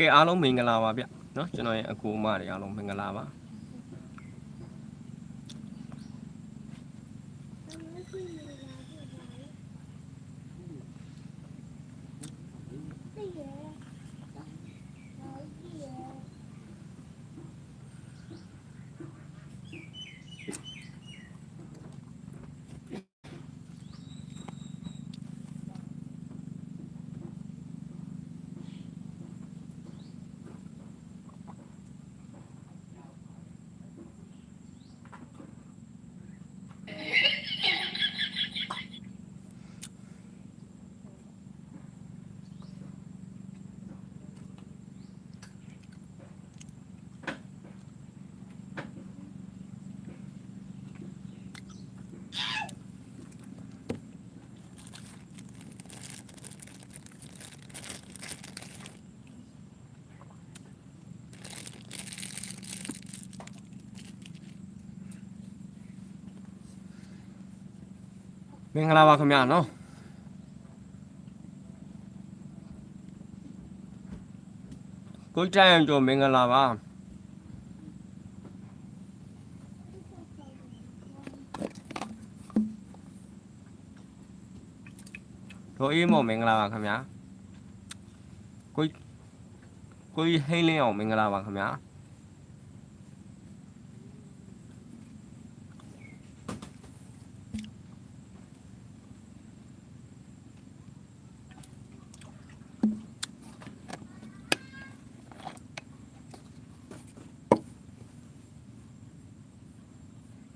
ကဲအားလုံးမင်္ဂလာပါဗျเนาะကျွန်တော်ရဲ့အကူအမတွေအားလုံးမင်္ဂလာပါ မင်္ဂလာပါခင်ဗျာနော်ကိုကြိုင်တို့မင်္ဂလာပါတို့အေးမောမင်္ဂလာပါခင်ဗျာကိုကိုဟိန်းလင်းအောင်မင်္ဂလာပါခင်ဗျာ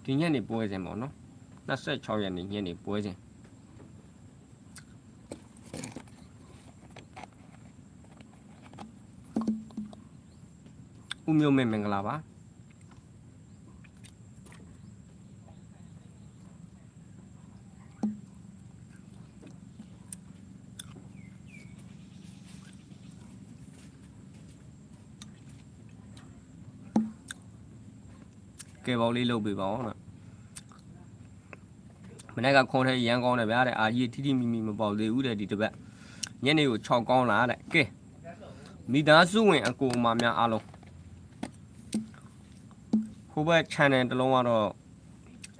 ဒီညနေပွဲစဉ်ပေါ့နော်26ရက်နေ့ညနေပွဲစဉ်ဦးမျိုးမင်းမင်္ဂလာပါ ကဲပေါလေးလုပ်ပေးပါဦးနော် မနေ့ကခွန်ထဲရန်ကောင်းတယ်ဗျာတဲ့အာကြီးထိထိမိမိမပေါက်သေးဘူးတဲ့ဒီတစ်ပတ်ညနေကို6ကောင်းလာတဲ့ကဲမိသားစုဝင်အကူအမများအားလုံးဟိုဘက် channel တစ်လုံးကတော့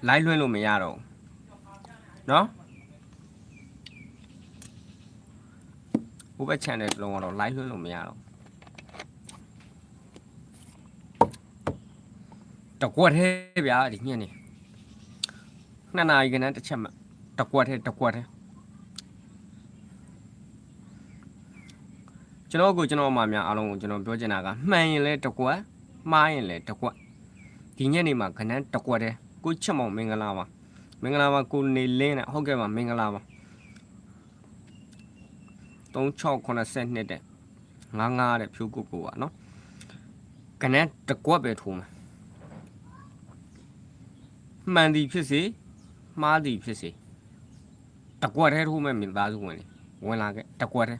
live လွှင့်လို့မရတော့ဘူးเนาะဟိုဘက် channel တစ်လုံးကတော့ live လွှင့်လို့မရတော့ တကွက်သေးဗျာဒီညနေနှစ်နာရီခဏတစ်ချက်မှတကွက်ထဲတကွက်ထဲကျွန်တော်ကိုကျွန်တော်အမများအားလုံးကိုကျွန်တော်ပြောချင်တာကမှန်ရင်လဲတကွက်မှားရင်လဲတကွက်ဒီညနေမှာခဏတကွက်ထဲကိုချက်မောင်မင်္ဂလာပါမင်္ဂလာပါကိုနေလင်းနဲ့ဟုတ်ကဲ့ပါမင်္ဂလာပါ3682တဲ့55တဲ့ဖြိုးကိုကိုပါနော်ခဏတကွက်ပဲထိုးမှာ မှန်သည်ဖြစ်စေမှားသည်ဖြစ်စေတကွက်ထဲထိုးမဲ့မိသားစုဝင်လေဝင်လာခဲ့တကွက်ထဲ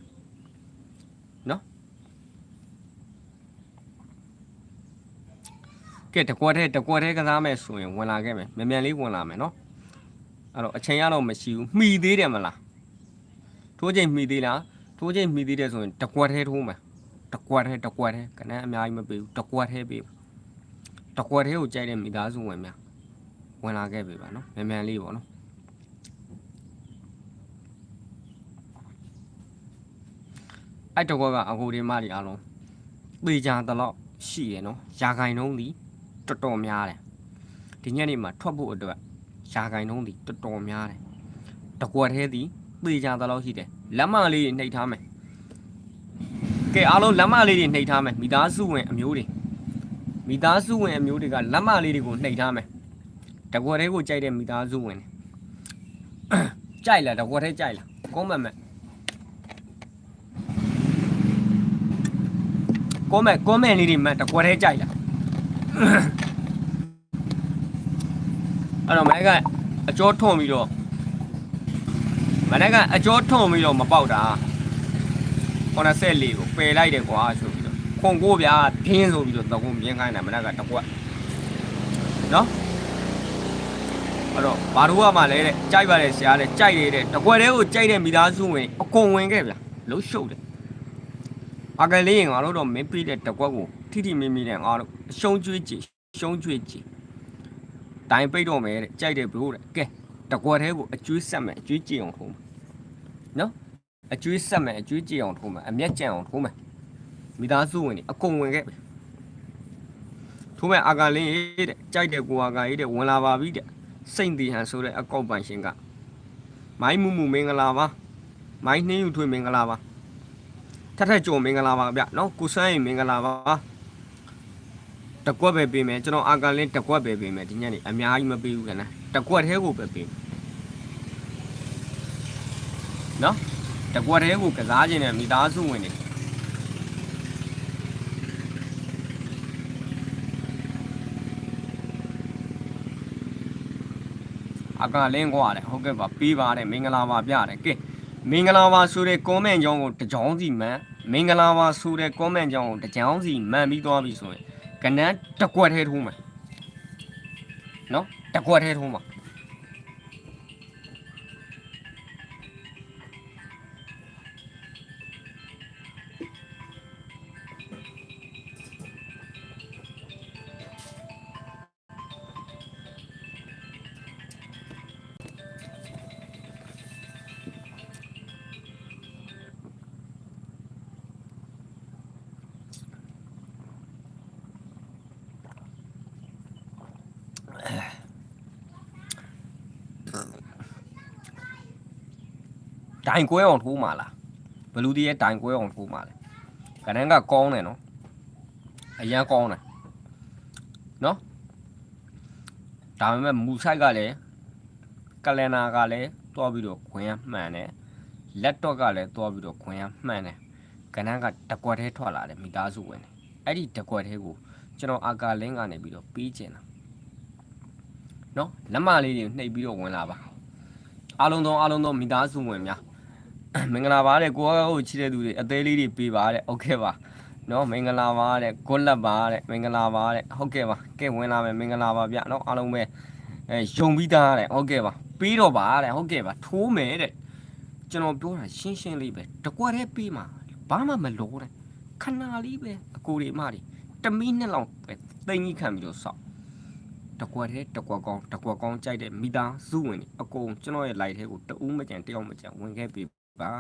နော်ကဲတကွက်ထဲတကွက်ထဲကစားမဲ့ဆိုရင်ဝင်လာခဲ့မယ်မြန်မြန်လေးဝင်လာမယ်နော်အဲ့တော့အချိန်ရတော့မရှိဘူးမှီသေးတယ်မလားထိုးချိန်မှီသေးလားထိုးချိန်မှီသေးတယ်ဆိုရင်တကွက်ထဲထိုးမယ်တကွက်ထဲတကွက်ထဲကနန်းအများကြီးမပေးဘူးတကွက်ထဲပေးတကွက်ထဲကိုကြိုက်တဲ့မိသားစုဝင်များ ဝင်လာခဲ့ပြီပါနော်မြန်မြန်လေးပေါ့နော်အဲ့တော့ကအကူဒီမတွေအားလုံးပေချာတလောက်ရှိရနော်ရာဂိုင်နှုံးဒီတော်တော်များတယ်ဒီညနေမှာထွက်ဖို့အတွက်ရာဂိုင်နှုံးဒီတော်တော်များတယ်တကွက်သေးသည်ပေချာတလောက်ရှိတယ်လက်မလေးတွေနှိပ်ထားမယ်ကဲအားလုံးလက်မလေးတွေနှိပ်ထားမယ်မိသားစုဝင်အမျိုးတွေမိသားစုဝင်အမျိုးတွေကလက်မလေးတွေကိုနှိပ်ထားမယ် တကွက်သေးကိုကြိုက်တဲ့မိသားစုဝင်တယ်ကြိုက်လားတကွက်သေးကြိုက်လားကောမက်မက်ကောမက်ကောမက်လေးတွေမက်တကွက်သေးကြိုက်လားအဲ့တော့မနေ့ကအကျော်ထွန်ပြီးတော့မနေ့ကအကျော်ထွန်ပြီးတော့မပေါက်တာ84ကိုပယ်လိုက်တယ်ကွာဆိုပြီးတော့ခွန်ကိုဗျာထင်းဆိုပြီးတော့တကုန်းမြင်းခိုင်းတယ်မနေ့ကတကွက်နော် အဲ့တော့ဘာလို့ကမှလဲတဲ့ကြိုက်ပါတယ်ဆရာတဲ့ကြိုက်တယ်တဲ့တကွက်တည်းကိုကြိုက်တဲ့မိသားစုဝင်အကုန်ဝင်ခဲ့ဗျာလှုပ်ရှုပ်တယ်အာကလေးရင်ငါတို့တော့မင်းပြီးတဲ့တကွက်ကိုထိထိမိမိနဲ့ငါတို့အရှုံးကျွေးကြည့်ရှုံးကျွေးကြည့်တိုင်းပိတ်တော့မယ်တဲ့ကြိုက်တယ်ဘလို့တဲ့ကဲတကွက်သေးကိုအကျွေးဆက်မယ်အကျွေးကြည့်အောင်ထိုးမယ်နော်အကျွေးဆက်မယ်အကျွေးကြည့်အောင်ထိုးမယ်အမျက်ကြံအောင်ထိုးမယ်မိသားစုဝင်တွေအကုန်ဝင်ခဲ့ပြီထိုးမယ်အာကလေးတဲ့ကြိုက်တယ်ကိုအာကကြီးတဲ့ဝင်လာပါပြီတဲ့ စိတ်တည်ဟန်ဆိုတဲ့အကောက်ပိုင်ရှင်ကမိုင်းမှုမှုမင်္ဂလာပါမိုင်းနှင်းယူထွေမင်္ဂလာပါထက်ထက်ကြုံမင်္ဂလာပါဗျနော်ကုဆန်းရင်မင်္ဂလာပါတကွက်ပဲပေးမယ်ကျွန်တော်အာကန်လင်းတကွက်ပဲပေးမယ်ဒီညနေအများကြီးမပေးဘူးခင်ဗျတကွက်သေးကိုပဲပေးမယ်နော်တကွက်သေးကိုကစားခြင်းနဲ့မိသားစုဝင်တွေ အာကန်လင်းကွာတယ်ဟုတ်ကဲ့ပါပေးပါတယ်မင်္ဂလာပါဗျတယ်ကဲမင်္ဂလာပါဆိုတဲ့ comment ကြောင်းကိုတစ်ကြောင်းစီမှန်မင်္ဂလာပါဆိုတဲ့ comment ကြောင်းကိုတစ်ကြောင်းစီမှန်ပြီးသွားပြီဆိုရင်ကနန်းတစ်ကွက်ထဲထိုးမယ်နော်တစ်ကွက်ထဲထိုးမှာ တိုင်ကွဲအောင်ထိုးမှာလားဘလူးဒီရဲ့တိုင်ကွဲအောင်ထိုးမှာလဲကနန်းကကောင်းတယ်နော်အရန်ကောင်းတယ်နော်ဒါပေမဲ့မူဆိုင်ကလည်းကလန်နာကလည်းတွားပြီးတော့ခွင်ရမှန်တယ်လက်တော့ကလည်းတွားပြီးတော့ခွင်ရမှန်တယ်ကနန်းကတကွက်ထဲထွက်လာတယ်မိသားစုဝင်တယ်အဲ့ဒီတကွက်ထဲကိုကျွန်တော်အာကာလင်းကနေပြီးတော့ပြီးကျင်တာနော်လက်မလေးတွေနှိပ်ပြီးတော့ဝင်လာပါအားလုံးသောအားလုံးသောမိသားစုဝင်များ မင်္ဂလာပါတဲ့ကိုကကိုချစ်တဲ့သူတွေအသေးလေးတွေပေးပါတဲ့ဟုတ်ကဲ့ပါနော်မင်္ဂလာပါတဲ့ကိုလက်ပါတဲ့မင်္ဂလာပါတဲ့ဟုတ်ကဲ့ပါကဲဝင်လာမယ်မင်္ဂလာပါဗျနော်အားလုံးပဲအဲယုံပြီးသားတဲ့ဟုတ်ကဲ့ပါပေးတော့ပါတဲ့ဟုတ်ကဲ့ပါထိုးမယ်တဲ့ကျွန်တော်ပြောတာရှင်းရှင်းလေးပဲတကွက်တည်းပေးမှာဘာမှမလိုတဲ့ခဏလေးပဲအကိုတွေမတွေတမိနှစ်လောက်ပဲတိမ်ကြီးခံပြီးတော့စောက်တကွက်တဲ့တကွက်ကောင်းတကွက်ကောင်းကြိုက်တဲ့မိသားစုဝင်တွေအကုန်ကျွန်တော်ရဲ့ live ထဲကိုတဦးမကြံတယောက်မကြံဝင်ခဲ့ပြီ ပါ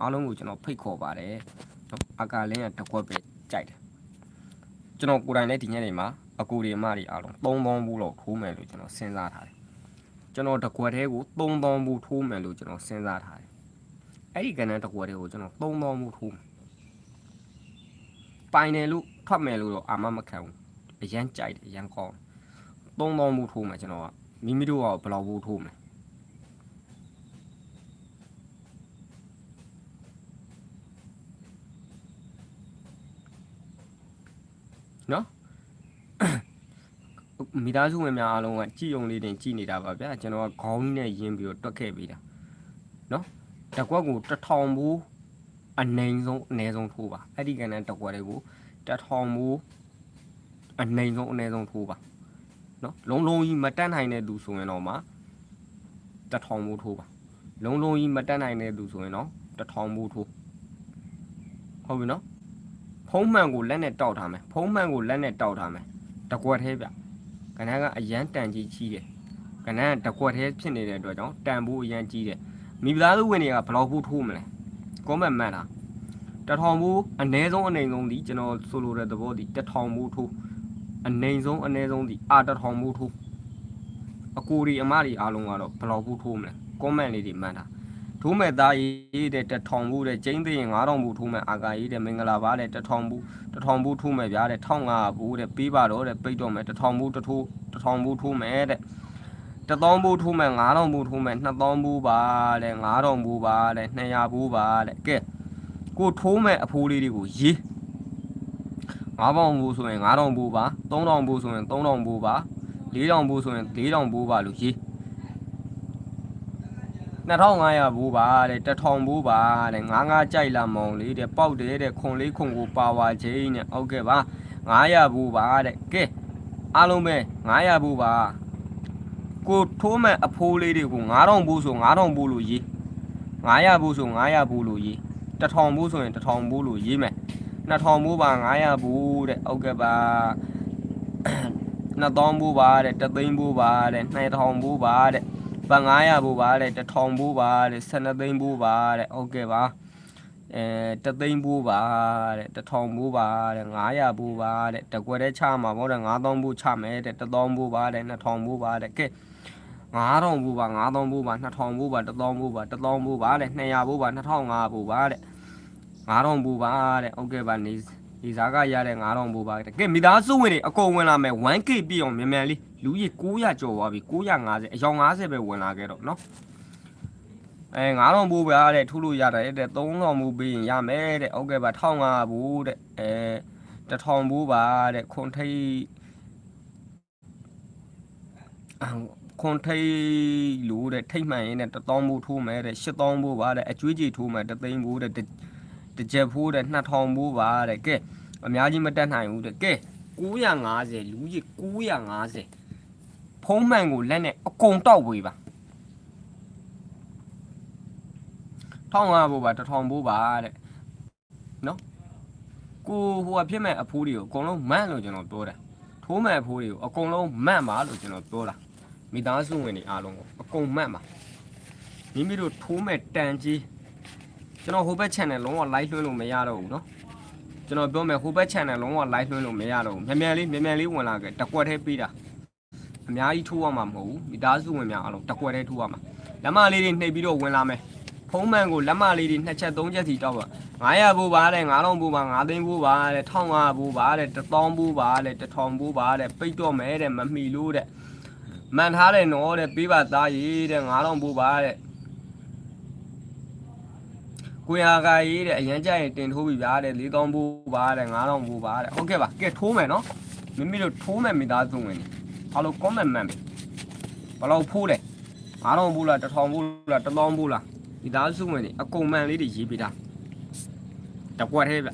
အားလုံးကိုကျွန်တော်ဖိတ်ခေါ်ပါတယ်နော်အာကာလင်းကတစ်ခွက်ပဲကြိုက်တယ်ကျွန်တော်ကိုယ်တိုင်လည်းဒီညနေမှာအကူတွေအမတွေအားလုံး3ပေါင်းဘူးလောက်ထိုးမယ်လို့ကျွန်တော်စဉ်းစားထားတယ်ကျွန်တော်တစ်ခွက်သေးကို3ပေါင်းဘူးထိုးမယ်လို့ကျွန်တော်စဉ်းစားထားတယ်အဲ့ဒီကဏ္ဍတစ်ခွက်သေးကိုကျွန်တော်3ပေါင်းဘူးထိုးမယ်ပိုင်တယ်လို့ထွက်မယ်လို့တော့အာမမခံဘူးအရန်ကြိုက်တယ်အရန်ကောင်း3ပေါင်းဘူးထိုးမယ်ကျွန်တော်ကမိမိတို့ကဘယ်လောက်ဘူးထိုးမယ် မိသားစုဝင်များအားလုံးကကြည်ုံလေးတင်ကြည်နေတာပါဗျာကျွန်တော်ကခေါင်းကြီးနဲ့ရင်းပြီးတော့တွက်ခဲ့ပေးတာနော်တကွက်ကိုတစ်ထောင်ဘူးအနိုင်ဆုံးအနည်းဆုံးထိုးပါအဲ့ဒီကဏ္ဍတကွက်တွေကိုတစ်ထောင်ဘူးအနိုင်ဆုံးအနည်းဆုံးထိုးပါနော်လုံးလုံးကြီးမတက်နိုင်တဲ့သူဆိုရင်တော့မှတစ်ထောင်ဘူးထိုးပါလုံးလုံးကြီးမတက်နိုင်တဲ့သူဆိုရင်တော့တစ်ထောင်ဘူးထိုးဟုတ်ပြီနော် ဖုံးမှန်ကိုလက်နဲ့တောက်ထားမယ်ဖုံးမှန်ကိုလက်နဲ့တောက်ထားမယ်တကွက်သေးဗျကဏ္ဍကအရန်တန်ကြီးကြီးတယ်ကဏ္ဍကတကွက်သေးဖြစ်နေတဲ့အတွက်ကြောင့်တန်ဖို့အရန်ကြီးတယ်မိသားစုဝင်တွေကဘယ်လောက်ဖို့ထိုးမလဲကွန်မန့်မှန်တာတထောင်ဘူးအနည်းဆုံးအနိုင်ဆုံးဒီကျွန်တော်ဆိုလိုတဲ့သဘောဒီတထောင်ဘူးထိုးအနိုင်ဆုံးအနည်းဆုံးဒီအာတထောင်ဘူးထိုးအကူဒီအမဒီအားလုံးကတော့ဘယ်လောက်ဖို့ထိုးမလဲကွန်မန့်လေးတွေမှန်တာ ထိုးမဲ့သားရေးတဲ့တထောင်ဘူးတဲ့ကျင်းသိရင်9000ဘူးထိုးမဲ့အာကာရေးတဲ့မင်္ဂလာပါတဲ့တထောင်ဘူးတထောင်ဘူးထိုးမယ်ဗျာတဲ့1500ဘူးတဲ့ပေးပါတော့တဲ့ပိတ်တော့မယ်တထောင်ဘူးတထိုးတထောင်ဘူးထိုးမယ်တဲ့တသောဘူးထိုးမယ်9000ဘူးထိုးမယ်2000ဘူးပါတဲ့9000ဘူးပါတဲ့200ဘူးပါတဲ့ကဲကိုထိုးမယ်အဖိုးလေးတွေကိုရေး9000ဘူးဆိုရင်9000ဘူးပါ3000ဘူးဆိုရင်3000ဘူးပါ4000ဘူးဆိုရင်4000ဘူးပါလို့ရေး 2500ဘူးပါတဲ့1000ဘူးပါတဲ့ငါးငါးကြိုက်လာမောင်လေးတဲ့ပေါက်တယ်တဲ့ခွန်လေးခွန်ကိုပါဝါချင်းနဲ့ဟုတ်ကဲ့ပါ900ဘူးပါတဲ့ကဲအားလုံးပဲ900ဘူးပါကိုထိုးမဲ့အဖိုးလေးတွေကို9000ဘူးဆို9000ဘူးလို့ရေး900ဘူးဆို900ဘူးလို့ရေး1000ဘူးဆိုရင်1000ဘူးလို့ရေးမယ်2000ဘူးပါ900ဘူးတဲ့ဟုတ်ကဲ့ပါ2000ဘူးပါတဲ့3သိန်းဘူးပါတဲ့2000ဘူးပါတဲ့ ပါ900ဘူးပါတဲ့1000ဘူးပါတဲ့12သိန်းဘူးပါတဲ့ဟုတ်ကဲ့ပါအဲတသိန်းဘူးပါတဲ့1000ဘူးပါတဲ့900ဘူးပါတဲ့တကွက်တဲ့ချမှာပေါ့တဲ့9000ဘူးချမယ်တဲ့1000ဘူးပါတဲ့2000ဘူးပါတဲ့ကဲ9000ဘူးပါ9000ဘူးပါ2000ဘူးပါ1000ဘူးပါ1000ဘူးပါတဲ့200ဘူးပါ2500ဘူးပါတဲ့9000ဘူးပါတဲ့ဟုတ်ကဲ့ပါနေ ရေစားကရတဲ့9000ပိုးပါတကယ်မိသားစုဝင်တွေအကုန်ဝင်လာမယ် 1k ပြည့်အောင်မြန်မြန်လေးလူကြီး900ကျော်သွားပြီ950အယောင်90ပဲဝင်လာခဲ့တော့နော်အဲ9000ပိုးပဲတဲ့ထုလို့ရတယ်တဲ့3000မိုးပေးရင်ရမယ်တဲ့ဟုတ်ကဲ့ပါ1500ပိုးတဲ့အဲ1000ပိုးပါတဲ့ခွန်ထိတ်ခွန်ထိတ်လို့တဲ့ထိတ်မှန်ရင်တဲ့1000ပိုးထိုးမယ်တဲ့8000ပိုးပါတဲ့အကျွေးကြီးထိုးမယ်3000ပိုးတဲ့ တစ်တစ်ချက်ဘူးတဲ့2000ဘူးပါတဲ့ကဲအများကြီးမတက်နိုင်ဘူးတဲ့ကဲ950လူကြီး950ဖုံးမှန်ကိုလက်နဲ့အကုန်တောက်ဝေးပါ1500ဘိုးပါ1000ဘိုးပါတဲ့နော်ကိုဟိုကဖြစ်မဲ့အဖိုးတွေကိုအကုန်လုံးမန့်လို့ကျွန်တော်ပြောတာထိုးမဲ့အဖိုးတွေကိုအကုန်လုံးမန့်ပါလို့ကျွန်တော်ပြောတာမိသားစုဝင်တွေအားလုံးကိုအကုန်မန့်ပါမိမိတို့ထိုးမဲ့တန်ကြီး ကျွန်တော်ဟိုဘက် channel လုံးဝ live လွှင့်လို့မရတော့ဘူးเนาะကျွန်တော်ပြောမယ်ဟိုဘက် channel လုံးဝ live လွှင့်လို့မရတော့ဘူးမြန်မြန်လေးမြန်မြန်လေးဝင်လာခဲ့တကွက်သေးပေးတာအများကြီးထိုးရမှာမဟုတ်ဘူးမိသားစုဝင်များအားလုံးတကွက်သေးထိုးရမှာလက်မလေးတွေနှိပ်ပြီးတော့ဝင်လာမယ် ဖုံးမှန်ကိုလက်မလေးတွေနှစ်ချက်သုံးချက်စီတောက်ပါ900ဘူးပါတဲ့9000ဘူးပါ9သိန်းဘူးပါတဲ့1500ဘူးပါတဲ့1000ဘူးပါတဲ့1000ဘူးပါတဲ့ပိတ်တော့မယ်တဲ့မမီလို့တဲ့မှန်ထားတယ်နော်တဲ့ပေးပါသားရေးတဲ့9000ဘူးပါတဲ့ ကိုရကရေးတဲ့အရန်ကြရင်တင်ထိုးပြီဗျာတဲ့4000ဘူးပါတဲ့9000ဘူးပါတဲ့ဟုတ်ကဲ့ပါကဲထိုးမယ်နော်မိမိတို့ထိုးမယ်မိသားစုဝင်နေအားလုံး comment မှန်ပြီဘယ်လောက်ဖိုးလဲ9000ဘူးလား1000ဘူးလား1000ဘူးလားဒီသားစုဝင်တွေအကုန်မှန်လေးတွေရေးပေးတာတကွက်သေးဗျ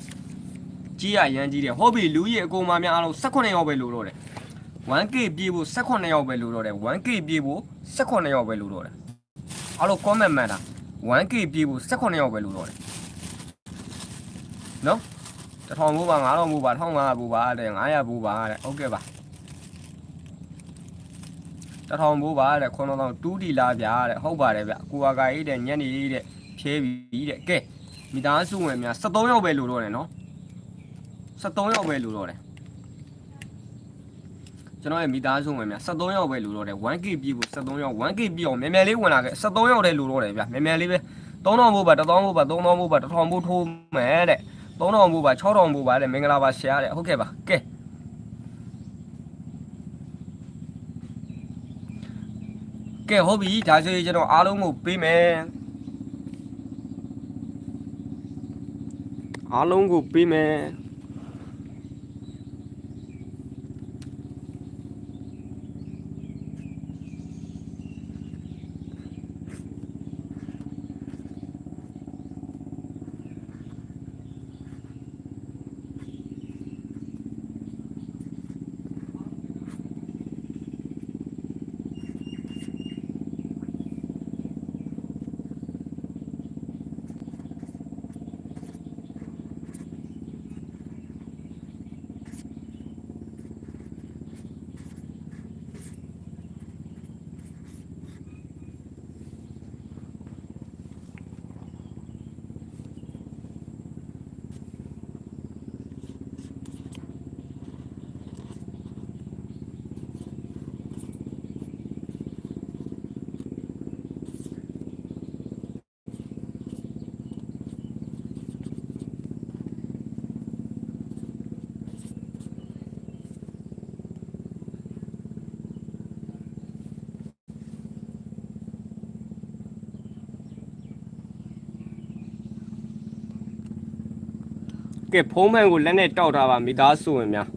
ကြီးရရမ်းကြီးတယ်ဟုတ်ပြီလူကြီးအကုန်မှများအားလုံး18ယောက်ပဲလို့တော့တယ် 1k ပြေးဖို့18ယောက်ပဲလို့တော့တယ် 1k ပြေးဖို့18ယောက်ပဲလို့တော့တယ်အားလုံး comment မှန်တာ 1k ပြေးဖို့18ယောက်ပဲလို့တော့တယ်နော်တထောင်ဘူးပါ9000ဘူးပါ1500ဘူးပါတဲ့900ဘူးပါတဲ့ဟုတ်ကဲ့ပါတထောင်ဘူးပါတဲ့9000တူးဒီလာဗျာတဲ့ဟုတ်ပါတယ်ဗျကိုအကာကြီးတဲ့ညနေကြီးတဲ့ဖြဲပြီတဲ့ကဲမိသားစုဝင်များ73ယောက်ပဲလို့တော့တယ်နော်73ယောက်ပဲလို့တော့တယ် ကျွန်တော်ရဲ့မိသားစုဝင်များ73ယောက်ပဲလို့တော့တယ် 1k ပြည့်ဖို့73ယောက် 1k ပြည့်အောင်မြန်မြန်လေးဝင်လာခဲ့73ယောက်တည်းလို့တော့တယ်ဗျမြန်မြန်လေးပဲ3000ဘူးပါ1000ဘူးပါ3000ဘူးပါ1000ဘူးထိုးမယ်တဲ့3000ဘူးပါ6000ဘူးပါတဲ့မင်္ဂလာပါဆရာတဲ့ဟုတ်ကဲ့ပါကဲကဲဟုတ်ပြီဒါဆိုရင်ကျွန်တော်အားလုံးကိုပေးမယ်အားလုံးကိုပေးမယ် ကဲဖုံးမှန်ကိုလက်နဲ့တောက်ထားပါမိသားစုဝင်များ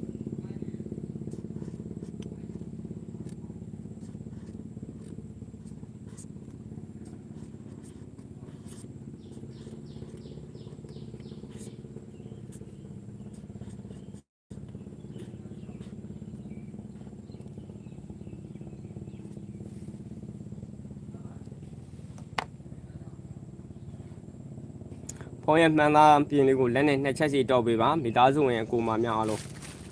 ဖုုံးရဲ့မှန်သားပြင်လေးကိုလက်နဲ့နှစ်ချက်စီတောက်ပေးပါမိသားစုဝင်အကူမများအားလုံး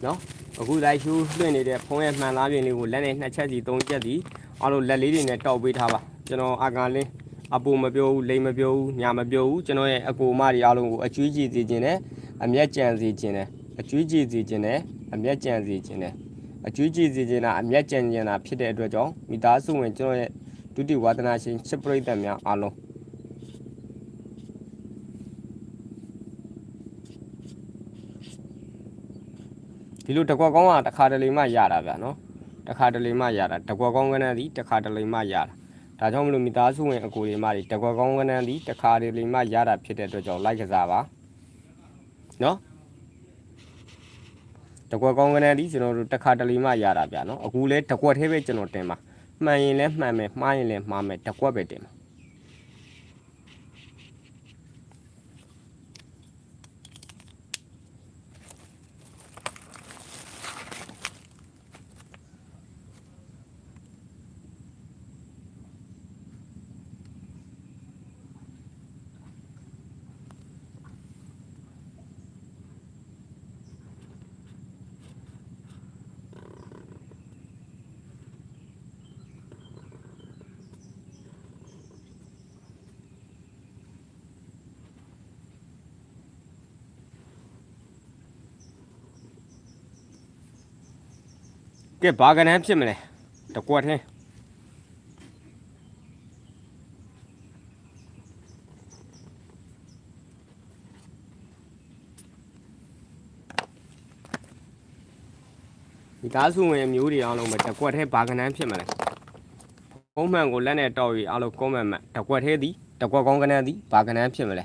နော်အခုလိုက်ရှူးလွှင့်နေတဲ့ဖုံးရဲ့မှန်သားပြင်လေးကိုလက်နဲ့နှစ်ချက်စီသုံးချက်စီအားလုံးလက်လေးတွေနဲ့တောက်ပေးထားပါကျွန်တော်အာကန်လင်းအပူမပြောဘူးလိမ်မပြောဘူးညာမပြောဘူးကျွန်တော်ရဲ့အကူမတွေအားလုံးကိုအကျွေးကြည့်စီခြင်းနဲ့အမျက်ကြံစီခြင်းနဲ့အကျွေးကြည့်စီခြင်းနဲ့အမျက်ကြံစီခြင်းနဲ့အကျွေးကြည့်စီခြင်းနဲ့အမျက်ကြံခြင်းတာဖြစ်တဲ့အတွက်ကြောင့်မိသားစုဝင်ကျွန်တော်ရဲ့ဒုတိယဝါဒနာရှင်ချစ်ပရိသတ်များအားလုံး ဒီလိုတကွက်ကောင်းကတစ်ခါတလေမှရတာဗျာနော်တစ်ခါတလေမှရတာတကွက်ကောင်းကနန်းသည်တစ်ခါတလေမှရတာဒါကြောင့်မလို့မိသားစုဝင်အကိုတွေမှဒီတကွက်ကောင်းကနန်းသည်တစ်ခါတလေမှရတာဖြစ်တဲ့အတွက်ကြောင့်လိုက်ကစားပါနော်တကွက်ကောင်းကနန်းသည်ကျွန်တော်တို့တစ်ခါတလေမှရတာဗျာနော်အခုလဲတကွက်သေးပဲကျွန်တော်တင်ပါမှန်ရင်လဲမှန်မယ်မှားရင်လဲမှားမယ်တကွက်ပဲတင်ပါ ကဲဘာကနန်းဖြစ်မလဲတကွက်သေးဒီကားစုဝင်အမျိုးတွေအားလုံးပဲတကွက်သေးဘာကနန်းဖြစ်မလဲပုံမှန်ကိုလက်နဲ့တောက်ပြီးအားလုံးကွန်မန့်မန့်တကွက်သေးသည်တကွက်ကောင်းကနန်းသည်ဘာကနန်းဖြစ်မလဲ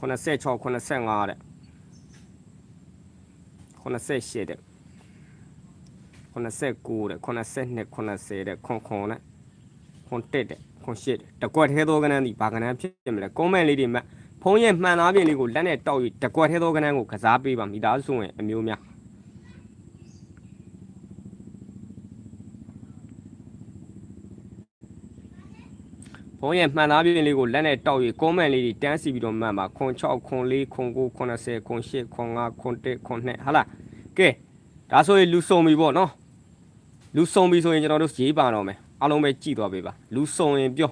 86 85တဲ့ 88တဲ့89တဲ့82 90တဲ့ခွန်ခွန်နဲ့ခွန်တက်တဲ့ခွန်ရှစ်တဲ့တကွက်သေးသောကဏ္ဍဒီဘာကဏ္ဍဖြစ်မလဲကွန်မန့်လေးတွေမှဖုံးရဲ့မှန်သားပြင်လေးကိုလက်နဲ့တောက်ပြီးတကွက်သေးသောကဏ္ဍကိုကစားပေးပါမိသားစုဝင်အမျိုးများ ဖုံးရဲ့မှန်သားပြင်လေးကိုလက်နဲ့တောက်ပြီးကွန်မန့်လေးတွေတန်းစီပြီးတော့မှန်ပါခွန်6ခွန်4ခွန်9ခွန်10ခွန်8ခွန်5ခွန်1ခွန်2ဟာလားကဲဒါဆိုရင်လူစုံပြီပေါ့နော်လူစုံပြီဆိုရင်ကျွန်တော်တို့ရေးပါတော့မယ်အားလုံးပဲကြည့်သွားပေးပါလူစုံရင်ပြော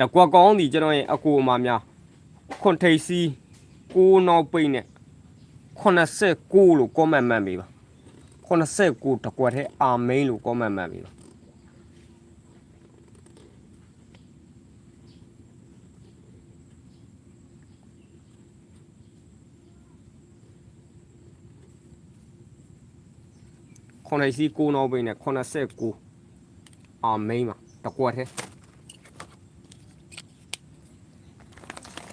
တကွက်ကောင်းဒီကျွန်တော်ရဲ့အကူအမများခွန်ထိပ်စီကိုနောက်ပိတ်နဲ့89လို့ comment မှတ်ပေးပါ89တကွက်ထဲအာမိန်လို့ comment မှတ်ပေးပါ ခွန်ထိပ်စီကိုနောက်ပိတ်နဲ့89အာမိန်ပါတကွက်ထဲ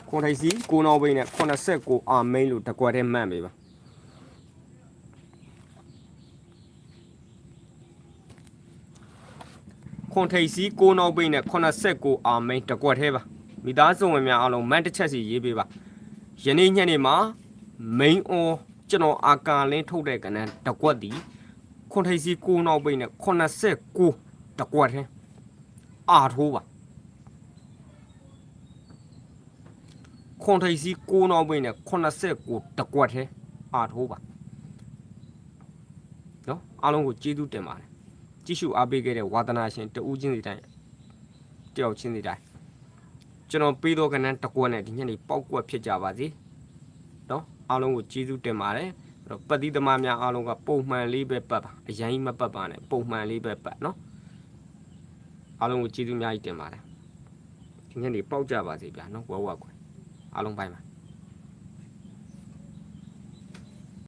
ခွန်ထိပ်စီကိုနောက်ပိတ်နဲ့89အာမိန်လို့တကွက်ထဲမှတ်ပေးပါခွန်ထိပ်စီကိုနောက်ပိတ်နဲ့89အာမိန်တကွက်ထဲပါမိသားစုဝင်များအားလုံးမန်တစ်ချက်စီရေးပေးပါယနေ့ညနေမှာ main on ကျွန်တော်အာကာလင်းထုတ်တဲ့ကဏ္ဍတကွက်တီ ခွန်ထိပ်စီကိုနောက်ပိတ်နဲ့89တကွက်ထဲအာထိုးပါခွန်ထိပ်စီကိုနောက်ပိတ်နဲ့89တကွက်ထဲအာထိုးပါနော်အားလုံးကိုကျေးဇူးတင်ပါတယ်ကြည့်ရှုအားပေးခဲ့တဲ့ဝါသနာရှင်တဦးချင်းစီတိုင်းတယောက်ချင်းစီတိုင်းကျွန်တော်ပေးတော့ကဏ္ဍတကွက်နဲ့ဒီညနေပေါက်ကွက်ဖြစ်ကြပါစေနော်အားလုံးကိုကျေးဇူးတင်ပါတယ်အဲ့ တော့ပတ်တိသမားများအားလုံးကပုံမှန်လေးပဲပတ်ပါအရင်မပတ်ပါနဲ့ပုံမှန်လေးပဲပတ်နော်အားလုံးကိုကျေးဇူးအများကြီးတင်ပါတယ်ဒီညနေပေါက်ကြပါစေဗျာနော်ဝဝကွယ်အားလုံးပိုင်းပါ